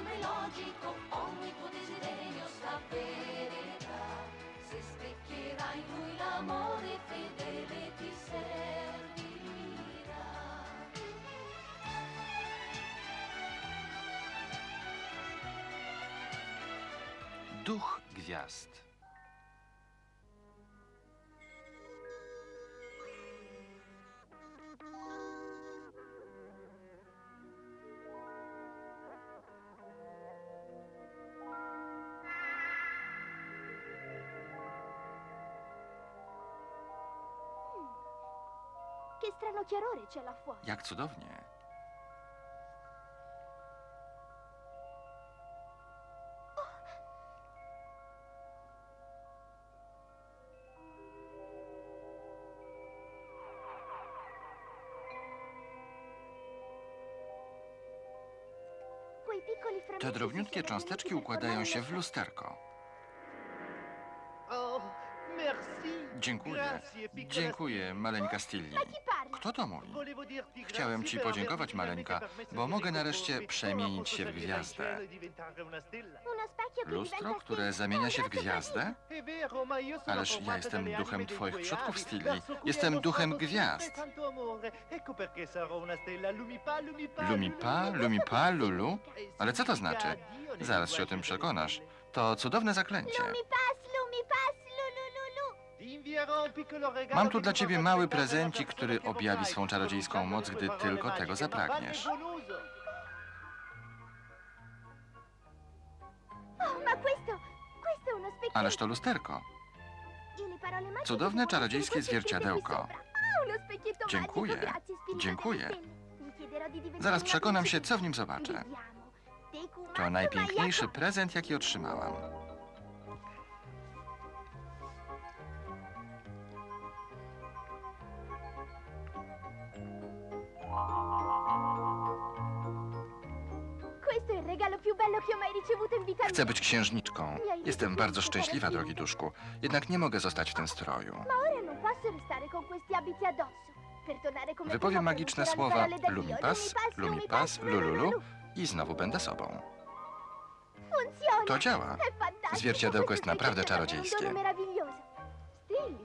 anche se sembra illogico, ogni tuo desiderio s'avvererà. Se specchierai in lui l'amore fedele ti servirà. Duch gwiazd. Chiarore c'è là fuori. Jak cudownie. Quei piccoli frammenti Te si drobniutkie sono cząsteczki uniti per układają formare się w lusterko. Oh, merci. Dziękuję. Dziękuję, maleńka Stilli. A chi parla? Kto to mówi? Chciałem ci podziękować, maleńka, bo mogę nareszcie przemienić się w gwiazdę. Lustro, które zamienia się w gwiazdę? Ależ ja jestem duchem twoich przodków, Stilli. Jestem duchem gwiazd. Lumipa, lumipa, lulu. Ale co to znaczy? Zaraz się o tym przekonasz. To cudowne zaklęcie. Mam tu dla ciebie mały prezencik, który objawi swą czarodziejską moc, gdy tylko tego zapragniesz. Ależ to lusterko. Cudowne czarodziejskie zwierciadełko. Dziękuję. Dziękuję. Zaraz przekonam się, co w nim zobaczę. To najpiękniejszy prezent, jaki otrzymałam. Chcę być księżniczką. Jestem bardzo szczęśliwa, drogi duszku. Jednak nie mogę zostać w tym stroju. Wypowiem magiczne słowa. Lumipas, Lumipas, Lululu i znowu będę sobą. To działa. Zwierciadełko jest naprawdę czarodziejskie.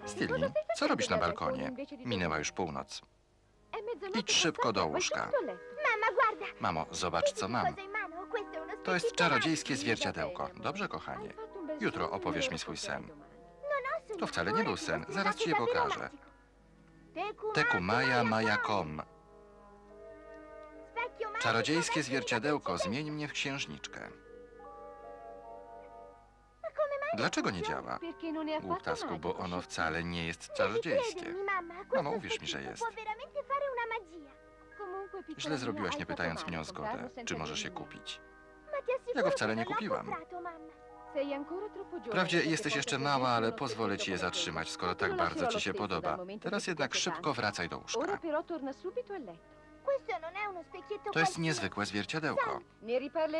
Stilli, co robisz na balkonie? Minęła już północ. Idź szybko do łóżka. Mamo, zobacz, co mam. To jest czarodziejskie zwierciadełko. Dobrze, kochanie. Jutro opowiesz mi swój sen. To wcale nie był sen. Zaraz ci je pokażę. Teku Maja Maja Majakom. Czarodziejskie zwierciadełko, zmień mnie w księżniczkę. Dlaczego nie działa? Głuptasku, bo ono wcale nie jest czarodziejskie. Mamo, uwierz mi, że jest. Źle zrobiłaś, nie pytając mnie o zgodę. Czy możesz je kupić? Ja go wcale nie kupiłam. Wprawdzie jesteś jeszcze mała, ale pozwolę ci je zatrzymać, skoro tak bardzo ci się podoba. Teraz jednak szybko wracaj do łóżka. To jest niezwykłe zwierciadełko.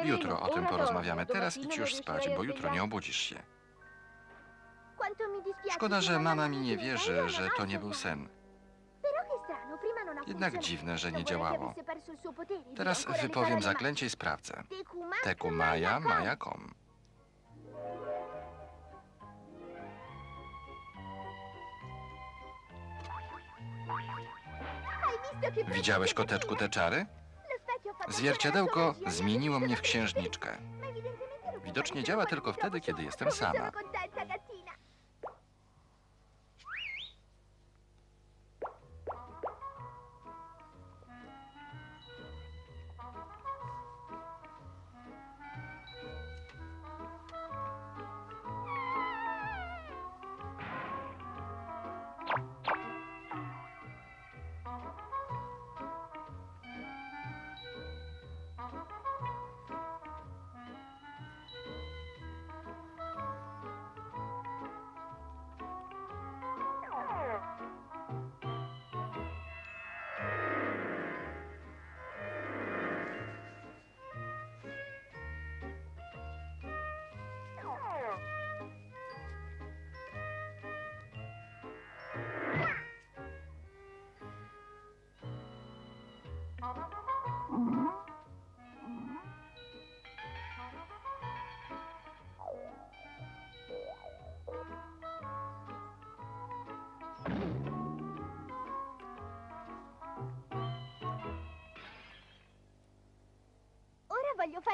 Jutro o tym porozmawiamy. Teraz idź już spać, bo jutro nie obudzisz się. Szkoda, że mama mi nie wierzy, że to nie był sen. Jednak dziwne, że nie działało. Teraz wypowiem zaklęcie i sprawdzę. Teku Maja che Widziałeś, koteczku, te czary? Zwierciadełko zmieniło mnie w księżniczkę. Widocznie działa tylko wtedy, kiedy jestem sama.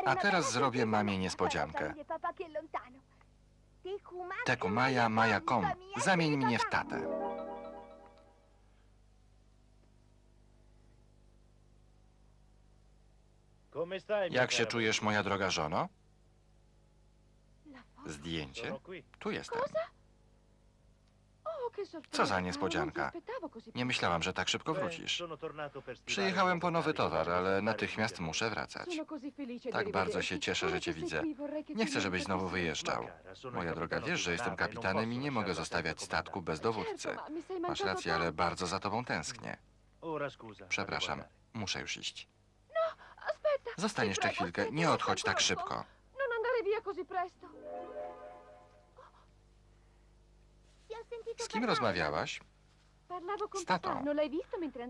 A teraz zrobię mamie niespodziankę. Teku Maja, Maja Kom, zamień mnie w tatę. Jak się czujesz, moja droga żono? Zdjęcie? Tu jestem. Cosa? Oh, che sorpresa. Co za niespodzianka. Nie myślałam, że tak szybko wrócisz. Przyjechałem po nowy towar, ale natychmiast muszę wracać. Tak bardzo się cieszę, że cię widzę. Nie chcę, żebyś znowu wyjeżdżał. Moja droga, wiesz, że jestem e kapitanem i nie mogę zostawiać statku bez dowódcy. Masz rację, ale bardzo za tobą tęsknię. Przepraszam, muszę już iść. Zostań jeszcze chwilkę, nie odchodź tak szybko. Non andare via così presto. Z kim rozmawiałaś? Z tatą.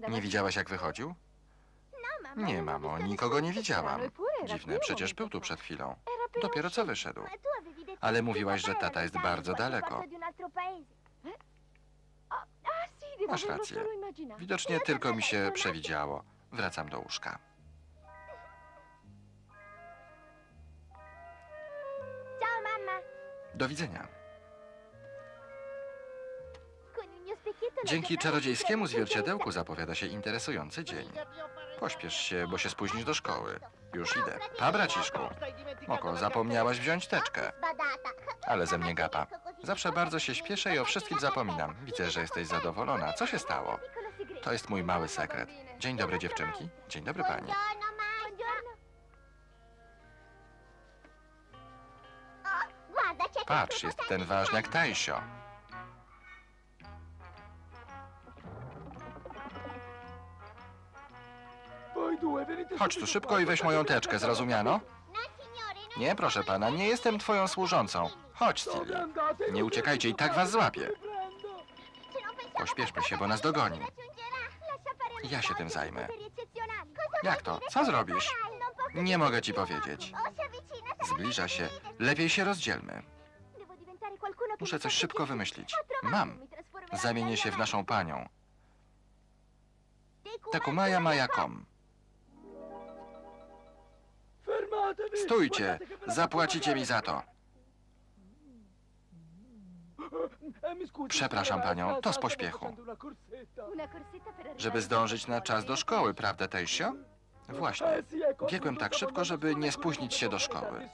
Nie widziałaś, jak wychodził? Nie, mamo, nikogo nie widziałam. Dziwne, przecież był tu przed chwilą. Dopiero co wyszedł. Ale mówiłaś, że tata jest bardzo daleko. Masz rację. Widocznie tylko mi się przewidziało. Wracam do łóżka. Do widzenia. Dzięki czarodziejskiemu zwierciadełku zapowiada się interesujący dzień. Pośpiesz się, bo się spóźnisz do szkoły. Już idę. Pa, braciszku. Moko, zapomniałaś wziąć teczkę. Ale ze mnie gapa. Zawsze bardzo się śpieszę i o wszystkim zapominam. Widzę, że jesteś zadowolona. Co się stało? To jest mój mały sekret. Dzień dobry, dziewczynki. Dzień dobry, pani. Patrz, jest ten ważniak Tajsio. Chodź tu szybko i weź moją teczkę, zrozumiano? Nie, proszę pana, nie jestem twoją służącą. Chodź, Stili. Nie uciekajcie i tak was złapię. Pośpieszmy się, bo nas dogoni. Ja się tym zajmę. Jak to? Co zrobisz? Nie mogę ci powiedzieć. Zbliża się. Lepiej się rozdzielmy. Muszę coś szybko wymyślić. Mam. Zamienię się w naszą panią. Takumaja Majakom. Stójcie! Zapłacicie mi za to. Przepraszam panią, to z pośpiechu. Żeby zdążyć na czas do szkoły, prawda, Tejsio? Właśnie. Biegłem tak szybko, żeby nie spóźnić się do szkoły.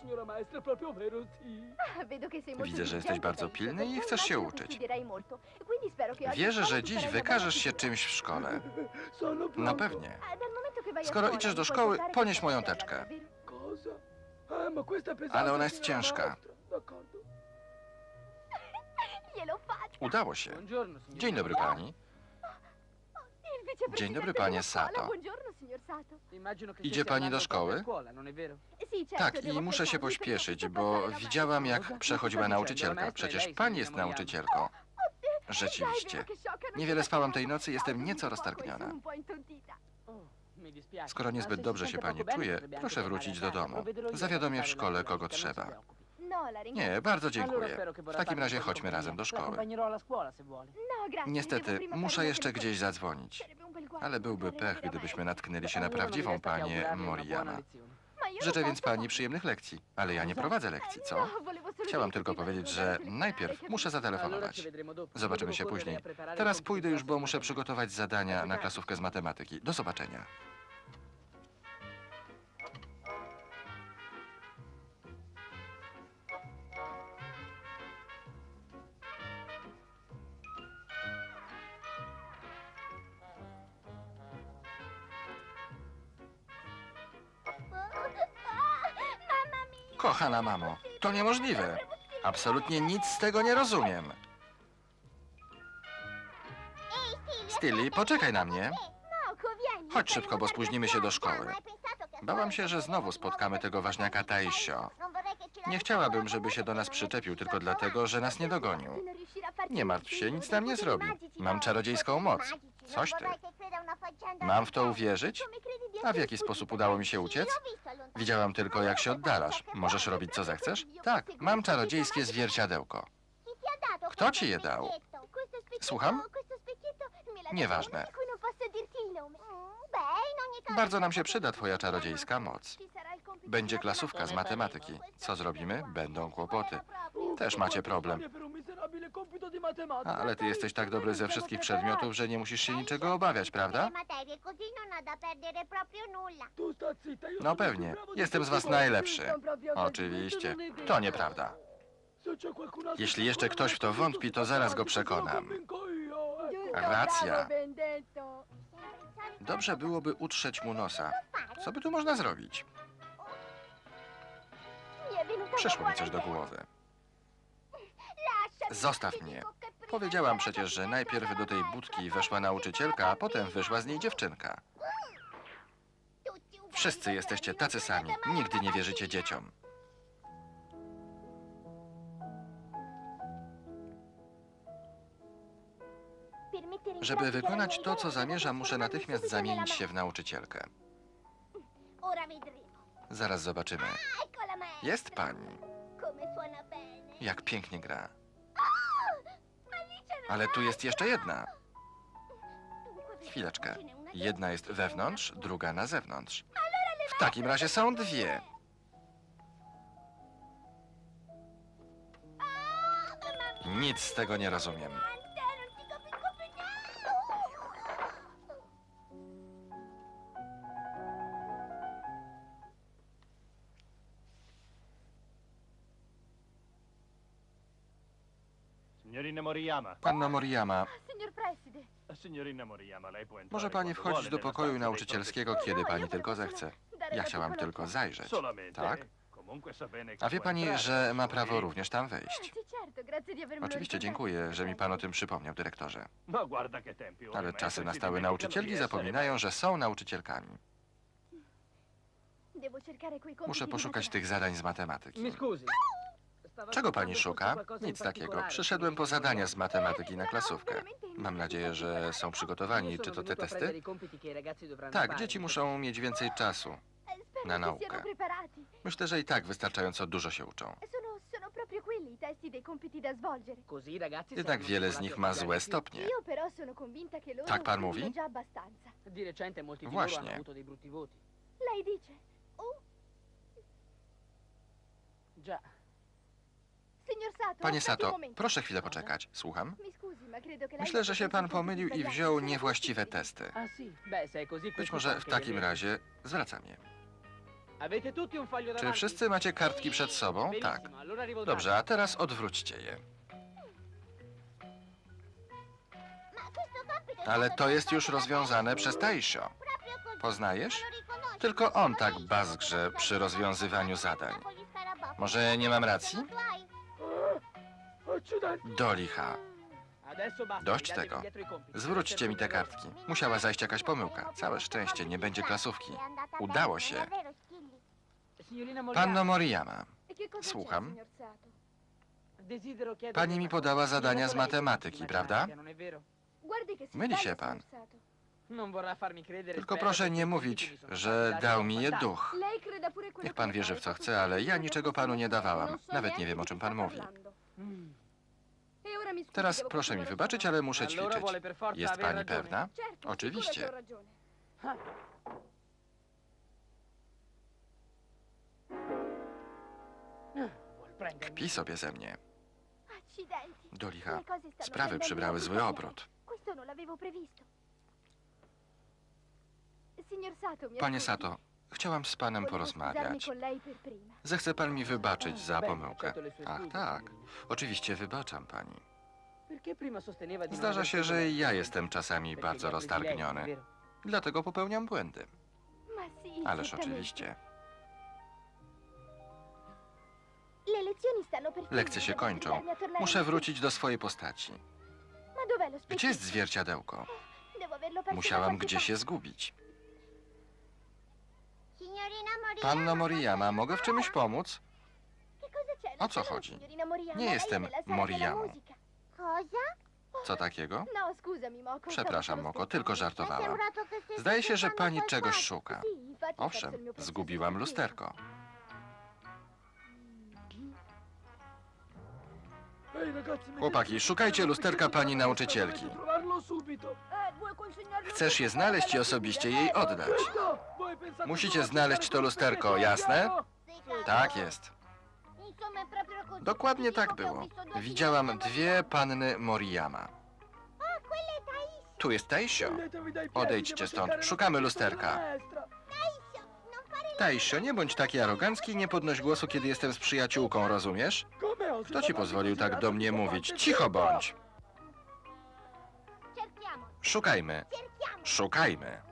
Widzę, że jesteś bardzo pilny i chcesz się uczyć. Wierzę, że dziś wykażesz się czymś w szkole. No pewnie. Skoro idziesz do szkoły, ponieś moją teczkę. Ale ona jest ciężka. Udało się. Dzień dobry pani. Dzień dobry, panie Sato. Idzie pani do szkoły? Tak, i muszę się pośpieszyć, bo widziałam, jak przechodziła nauczycielka. Przecież pani jest nauczycielką. Rzeczywiście. Niewiele spałam tej nocy, jestem nieco roztargniona. Skoro niezbyt dobrze się pani czuje, proszę wrócić do domu. Zawiadomię w szkole, kogo trzeba. Nie, bardzo dziękuję. W takim razie chodźmy razem do szkoły. Niestety, muszę jeszcze gdzieś zadzwonić. Ale byłby pech, gdybyśmy natknęli się na prawdziwą panię Moriyama. Życzę więc pani przyjemnych lekcji, ale ja nie prowadzę lekcji, co? Chciałam tylko powiedzieć, że najpierw muszę zatelefonować. Zobaczymy się później. Teraz pójdę już, bo muszę przygotować zadania na klasówkę z matematyki. Do zobaczenia. Kochana mamo, to niemożliwe. Absolutnie nic z tego nie rozumiem. Stilly, poczekaj na mnie. Chodź szybko, bo spóźnimy się do szkoły. Bałam się, że znowu spotkamy tego ważniaka Taisio. Nie chciałabym, żeby się do nas przyczepił tylko dlatego, że nas nie dogonił. Nie martw się, nic nam nie zrobi. Mam czarodziejską moc. Coś ty. Mam w to uwierzyć? A w jaki sposób udało mi się uciec? Widziałam tylko, jak się oddalasz. Możesz robić, co zechcesz? Tak, mam czarodziejskie zwierciadełko. Kto ci je dał? Słucham? Nieważne. Bardzo nam się przyda twoja czarodziejska moc. Będzie klasówka z matematyki. Co zrobimy? Będą kłopoty. Też macie problem. A, ale ty jesteś tak dobry ze wszystkich przedmiotów, że nie musisz się niczego obawiać, prawda? No pewnie. Jestem z was najlepszy. Oczywiście. To nieprawda. Jeśli jeszcze ktoś w to wątpi, to zaraz go przekonam. Racja. Dobrze byłoby utrzeć mu nosa. Co by tu można zrobić? Przyszło mi coś do głowy. Zostaw mnie. Powiedziałam przecież, że najpierw do tej budki weszła nauczycielka, a potem wyszła z niej dziewczynka. Wszyscy jesteście tacy sami. Nigdy nie wierzycie dzieciom. Żeby wykonać to, co zamierzam, muszę natychmiast zamienić się w nauczycielkę. Zaraz zobaczymy. Jest pani. Jak pięknie gra. Ale tu jest jeszcze jedna. Chwileczkę. Jedna jest wewnątrz, druga na zewnątrz. W takim razie są dwie. Nic z tego nie rozumiem. Moriyama. Panno Moriyama. Signorina Moriyama, lei può entrare może pani quando wchodzić vuole do nella pokoju stanza dei nauczycielskiego, kiedy no, pani tylko zechce. Ja chciałam tylko zajrzeć. Solamente. Tak? Comunque sa bene che A wie può pani, entrare. że ma prawo również tam wejść? Oczywiście dziękuję, że mi pan o tym przypomniał, dyrektorze. No guarda che tempi. ora Ale i czasem maestri na si stałe dimenticano nauczycielki di essere zapominają, że są nauczycielkami. Muszę poszukać tych zadań z matematyki. Mi scusi. Czego pani szuka? Nic takiego. Przyszedłem po zadania z matematyki na klasówkę. Mam nadzieję, że są przygotowani. Czy to te testy? Tak, dzieci muszą mieć więcej czasu. Na naukę. Myślę, że i tak wystarczająco dużo się uczą. Ragazzi Jednak wiele z nich ma złe stopnie. Tak pan mówi? Właśnie. Lei dice? Oh, Già. Panie Sato, proszę chwilę poczekać. Słucham? Myślę, że się pan pomylił i wziął niewłaściwe testy. Ah Być może w takim razie zwracam je. Czy wszyscy macie kartki przed sobą? Tak. Dobrze, a teraz odwróćcie je. Ale to jest już rozwiązane przez Taisho. Poznajesz? Tylko on tak bazgrze przy rozwiązywaniu zadań. Może nie mam racji? Do licha. Dość tego. Zwróćcie mi te kartki. Musiała zajść jakaś pomyłka. Całe szczęście, nie będzie klasówki. Udało się. Panno Moriyama, Słucham. pani mi podała zadania z matematyki, prawda? Myli się pan. Tylko proszę nie mówić, że dał mi je duch. Niech pan wierzy w co chce, ale ja niczego panu nie dawałam. Nawet nie wiem, o czym pan mówi. Teraz proszę mi wybaczyć, ale muszę ćwiczyć. Jest pani pewna? Oczywiście. Kpi sobie ze mnie. Do licha. Sprawy przybrały zły obrót. Panie? Sato, chciałam z panem porozmawiać. Zechce pan mi wybaczyć za pomyłkę. Ach tak, oczywiście wybaczam pani. Zdarza się, że ja jestem czasami bardzo roztargniony. Dlatego popełniam błędy. Ależ oczywiście. Lekcje się kończą. Muszę wrócić do swojej postaci. Gdzie jest zwierciadełko? Da Musiałam gdzieś je zgubić. Panno Moriyama, mogę w czymś pomóc? O co chodzi? Moriyama, Nie jestem. Cosa? Co takiego? No. Przepraszam, Moko, tylko żartowałam. Zdaje się, że pani czegoś szuka. Owszem, zgubiłam lusterko. Chłopaki, szukajcie lusterka pani nauczycielki. Chcesz je znaleźć i osobiście jej oddać. Musicie znaleźć to lusterko, jasne? Tak jest. Dokładnie tak było. Widziałam dwie panny Moriyama. Tu jest Taisio. Odejdźcie stąd. Szukamy lusterka. Taisio, nie bądź taki arogancki i nie podnoś głosu, kiedy jestem z przyjaciółką, rozumiesz? Kto ci pozwolił tak do mnie mówić? Cicho bądź. Szukajmy. Szukajmy.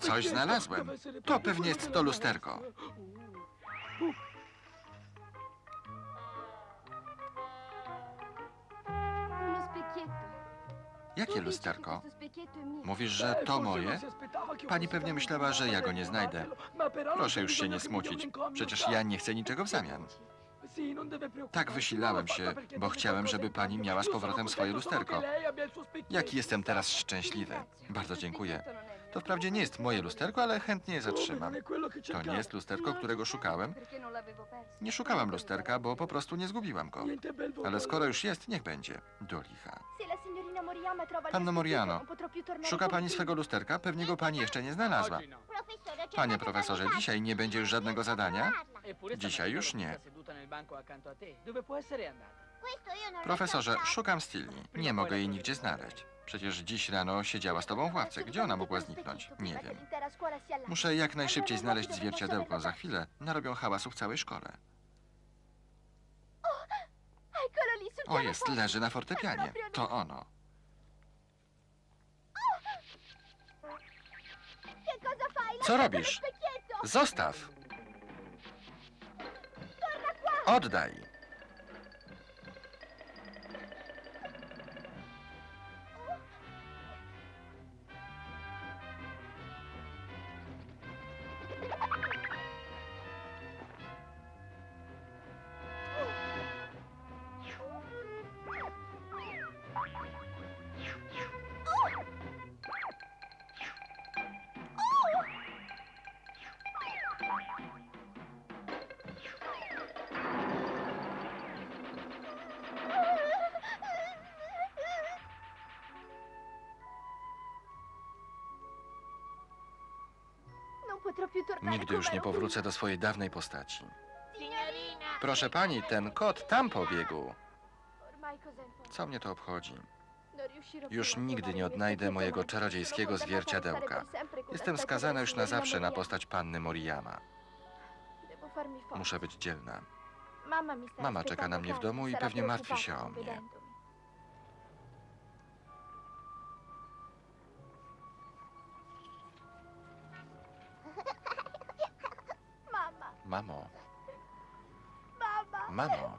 Coś znalazłem. To pewnie jest to lusterko. Jakie lusterko? Mówisz, że to moje? Pani pewnie myślała, że ja go nie znajdę. Proszę już się nie smucić. Przecież ja nie chcę niczego w zamian. Tak wysilałem się, bo chciałem, żeby pani miała z powrotem swoje lusterko. Jaki jestem teraz szczęśliwy. Bardzo dziękuję. To wprawdzie nie jest moje lusterko, ale chętnie je zatrzymam. To nie jest lusterko, którego szukałem. Nie szukałam lusterka, bo po prostu nie zgubiłam go. Ale skoro już jest, niech będzie. Do licha. Panno Moriano, Szuka pani swego lusterka? Pewnie go pani jeszcze nie znalazła. Panie profesorze, dzisiaj nie będzie już żadnego zadania? Dzisiaj już nie. Profesorze, szukam Stilni. Nie mogę jej nigdzie znaleźć. Przecież dziś rano siedziała z tobą w ławce. Gdzie ona mogła zniknąć? Nie wiem. Muszę jak najszybciej znaleźć zwierciadełko. Za chwilę narobią hałasu w całej szkole. O, jest, leży na fortepianie. To ono. Co robisz? Zostaw! Oddaj! Nigdy już nie powrócę do swojej dawnej postaci. Proszę pani, ten kot tam pobiegł. Co mnie to obchodzi? Już nigdy nie odnajdę mojego czarodziejskiego zwierciadełka. Jestem skazana już na zawsze na postać panny Moriyama. Muszę być dzielna. Mama, czeka na mnie w domu i pewnie martwi się o mnie. Mamo, mamma, mamo,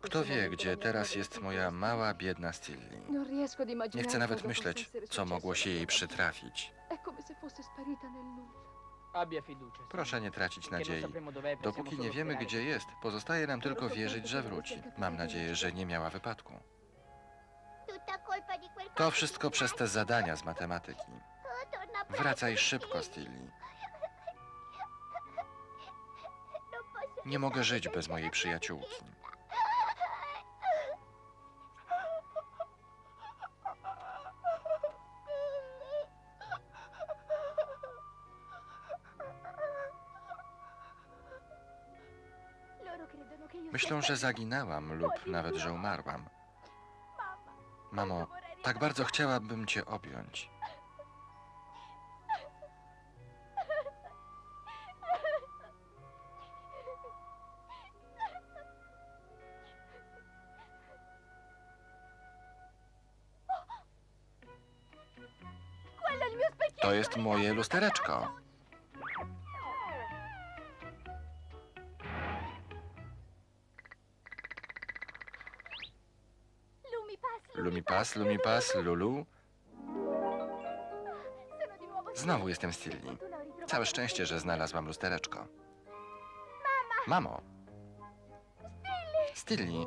kto wie, gdzie teraz jest moja mała, biedna Stilli? Nie chcę nawet myśleć, co mogło się jej przytrafić. Abbia fiducia. Proszę nie tracić nadziei. Dopóki nie wiemy, gdzie jest, pozostaje nam tylko wierzyć, że wróci. Mam nadzieję, że nie miała wypadku. To wszystko przez te zadania z matematyki. Wracaj szybko, Stilli. Nie mogę żyć bez mojej przyjaciółki. Myślą, że zaginęłam lub nawet, że umarłam. Mamo, tak bardzo chciałabym cię objąć. To jest moje lustereczko. Lumipas, Lumipas, Lulu. Znowu jestem Stilli. Całe szczęście, że znalazłam lustereczko. Mamo, Stilli,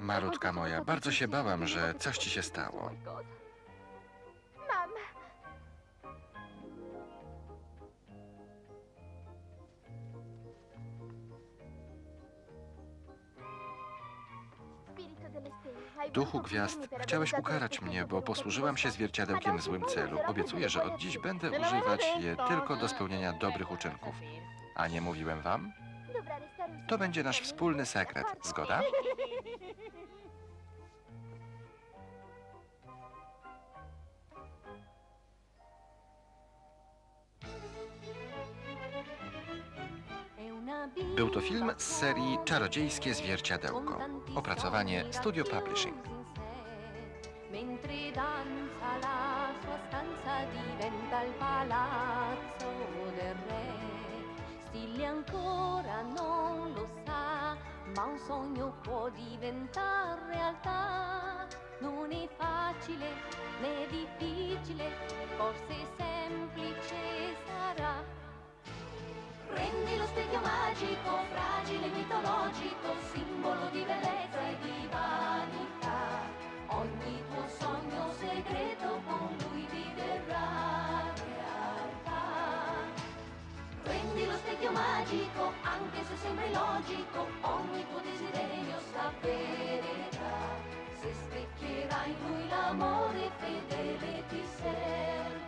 mamma, moja, bardzo się bałam, że coś ci się stało. Duchu gwiazd, chciałeś ukarać mnie, bo posłużyłam się zwierciadełkiem w złym celu. Obiecuję, że od dziś będę używać je tylko do spełnienia dobrych uczynków. A nie mówiłem wam? To będzie nasz wspólny sekret, zgoda? Był to film z serii Czarodziejskie Zwierciadełko. Opracowanie Studio Publishing. Mentre danza la sua stanza diventa il palazzo del re. Stille ancora non lo sa, ma un sogno può diventare realtà. Non è facile né difficile, forse semplice Prendi lo specchio magico, fragile, mitologico, simbolo di bellezza e di vanità. Ogni tuo sogno segreto con lui diverrà realtà. Prendi lo specchio magico, anche se sembra illogico, ogni tuo desiderio s'avvererà. Se specchierai in lui l'amore fedele ti sei.